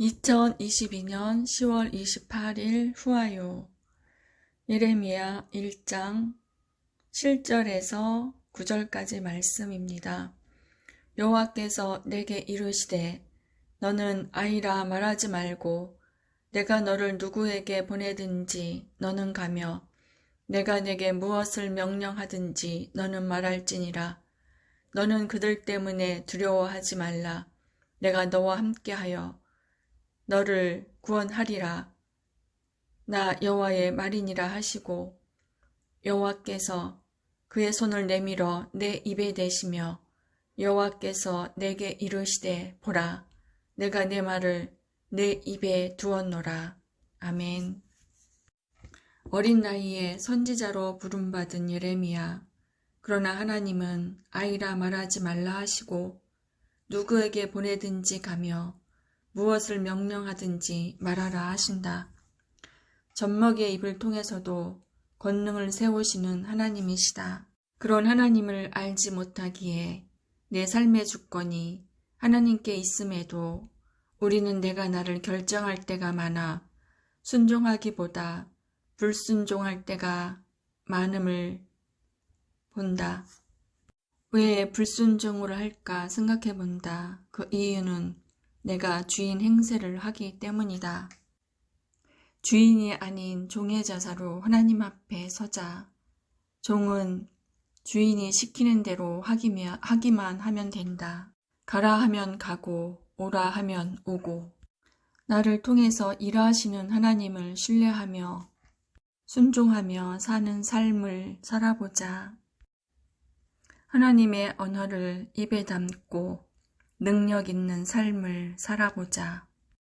2022년 10월 28일 후아요. 예레미야 1장 7절에서 9절까지 말씀입니다. 여호와께서 내게 이르시되 너는 아이라 말하지 말고 내가 너를 누구에게 보내든지 너는 가며 내가 내게 무엇을 명령하든지 너는 말할지니라. 너는 그들 때문에 두려워하지 말라. 내가 너와 함께하여 너를 구원하리라. 나 여호와의 말이니라 하시고 여호와께서 그의 손을 내밀어 내 입에 대시며 여호와께서 내게 이르시되 보라 내가 내 말을 내 입에 두었노라. 아멘. 어린 나이에 선지자로 부름받은 예레미야. 그러나 하나님은 아이라 말하지 말라 하시고 누구에게 보내든지 가며 무엇을 명령하든지 말하라 하신다. 젖먹이의 입을 통해서도 권능을 세우시는 하나님이시다. 그런 하나님을 알지 못하기에 내 삶의 주권이 하나님께 있음에도 우리는 내가 나를 결정할 때가 많아 순종하기보다 불순종할 때가 많음을 본다. 왜 불순종을 할까 생각해 본다. 그 이유는 내가 주인 행세를 하기 때문이다. 주인이 아닌 종의 자사로 하나님 앞에 서자. 종은 주인이 시키는 대로 하기만 하면 된다. 가라 하면 가고 오라 하면 오고 나를 통해서 일하시는 하나님을 신뢰하며 순종하며 사는 삶을 살아보자. 하나님의 언어를 입에 담고 능력 있는 삶을 살아보자.